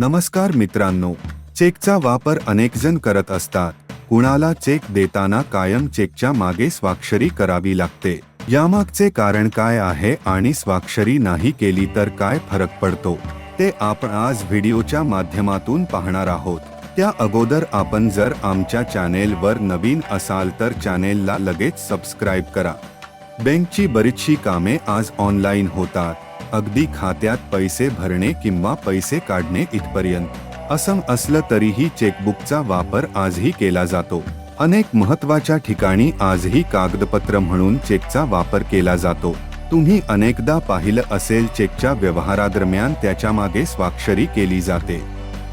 नमस्कार मित्रांनो चेकचा वापर अनेकजण करत असतात. कुणाला चेक देताना कायम चेकच्या मागे स्वाक्षरी करावी लागते. यामागचे कारण काय आहे आणि स्वाक्षरी नाही केली तर काय फरक पडतो? ते आपण आज व्हिडिओच्या माध्यमातून पाहणार आहोत. त्या अगोदर आपण जर आमच्या चॅनेलवर नवीन असाल तर चॅनेलला लगेच सबस्क्राईब करा. बँकची बरीचशी कामे आज ऑनलाईन होतात. अगदी खात्यात पैसे भरणे किंवा पैसे काढणे इथपर्यंत. असं असलं तरीही चेकबुकचा वापर आजही केला जातो. अनेक महत्त्वाच्या ठिकाणी आजही कागदपत्र म्हणून चेकचा वापर केला जातो. तुम्ही अनेकदा पाहिलं असेल चेकच्या व्यवहारादरम्यान त्याच्यामागे स्वाक्षरी केली जाते.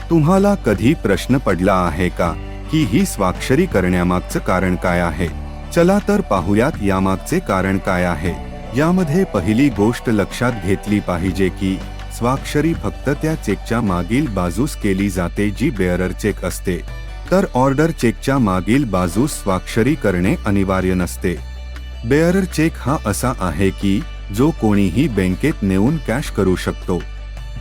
तुम्हाला कधी प्रश्न पडला आहे का? की ही स्वाक्षरी करण्यामागचं कारण काय आहे? चला तर पाहूयात यामागचे कारण काय आहे? यामध्ये पहिली गोष्ट लक्षात घेतली पाहिजे की स्वाक्षरी फक्त त्या चेकच्या मागील बाजूस केली जाते जी बेअरर चेक असते. तर ऑर्डर चेकच्या मागील बाजूस स्वाक्षरी करणे अनिवार्य नसते. बेअरर चेक हा असा आहे की जो कोणीही बँकेत नेऊन कॅश करू शकतो.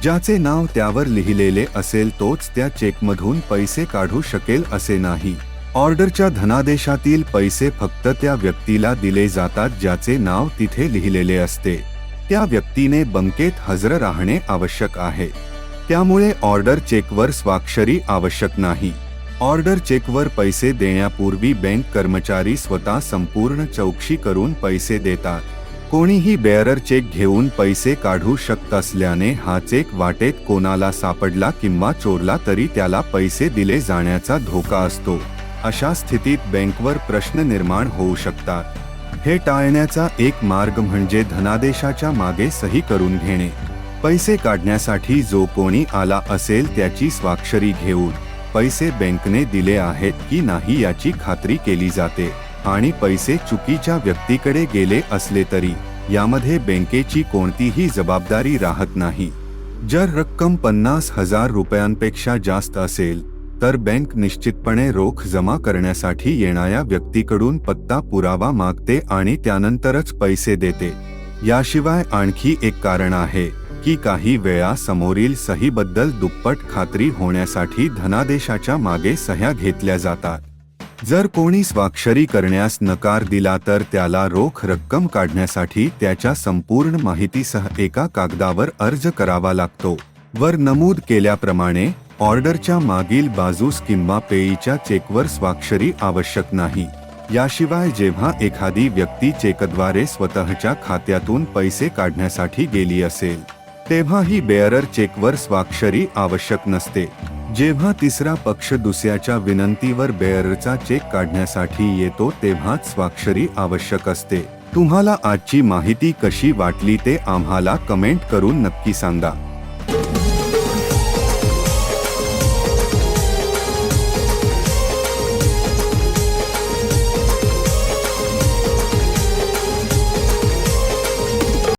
ज्याचे नाव त्यावर लिहिलेले असेल तोच त्या चेकमधून पैसे काढू शकेल असे नाही. ऑर्डरच्या धनादेशातील पैसे फक्त त्या व्यक्तीला दिले जातात ज्याचे नाव तिथे लिहिलेले असते. त्या व्यक्तीने बँकेत हजर राहणे आवश्यक आहे. त्यामुळे ऑर्डर चेकवर स्वाक्षरी आवश्यक नाही. ऑर्डर चेकवर पैसे देण्यापूर्वी बँक कर्मचारी स्वतः संपूर्ण चौकशी करून पैसे देतात. कोणीही बेअरर चेक घेऊन पैसे काढू शकत असल्याने हा चेक वाटेत कोणाला सापडला किंवा चोरला तरी त्याला पैसे दिले जाण्याचा धोका असतो. अशा स्थितीत बँकवर प्रश्न निर्माण होऊ शकतात. हे टाळण्याचा एक मार्ग म्हणजे धनादेशाच्या मागे सही करून घेणे. पैसे काढण्यासाठी जो कोणी आला असेल त्याची स्वाक्षरी घेऊन पैसे बँकने दिले आहेत की नाही याची खात्री केली जाते आणि पैसे चुकीच्या व्यक्तीकडे गेले असले तरी यामध्ये बँकेची कोणतीही जबाबदारी राहत नाही. जर रक्कम पन्नास हजार रुपयांपेक्षा जास्त असेल तर बँक निश्चितपणे रोख जमा करण्यासाठी येणाऱ्या व्यक्तीकडून पत्ता पुरावा मागते आणि त्यानंतरच पैसे देते. याशिवाय आणखी एक कारण आहे की काही वेळा समोरील सहीबद्दल दुप्पट खात्री होण्यासाठी धनादेशाच्या मागे सह्या घेतल्या जातात. जर कोणी स्वाक्षरी करण्यास नकार दिला तर त्याला रोख रक्कम काढण्यासाठी त्याच्या संपूर्ण माहितीसह एका कागदावर अर्ज करावा लागतो. वर नमूद केल्याप्रमाणे ऑर्डरच्या मागील बाजूस किंवा पेईच्या चेकवर स्वाक्षरी आवश्यक नाही. याशिवाय जेव्हा एखादी व्यक्ती चेकद्वारे स्वतःच्या खात्यातून पैसे काढण्यासाठी गेली असेल तेव्हा ही बेअरर चेकवर स्वाक्षरी आवश्यक नसते. जेव्हा तिसरा पक्ष दुसऱ्याच्या विनंतीवर बेअरचा चेक काढण्यासाठी येतो तेव्हाच स्वाक्षरी आवश्यक असते. तुम्हाला आजची माहिती कशी वाटली ते आम्हाला कमेंट करून नक्की सांगा.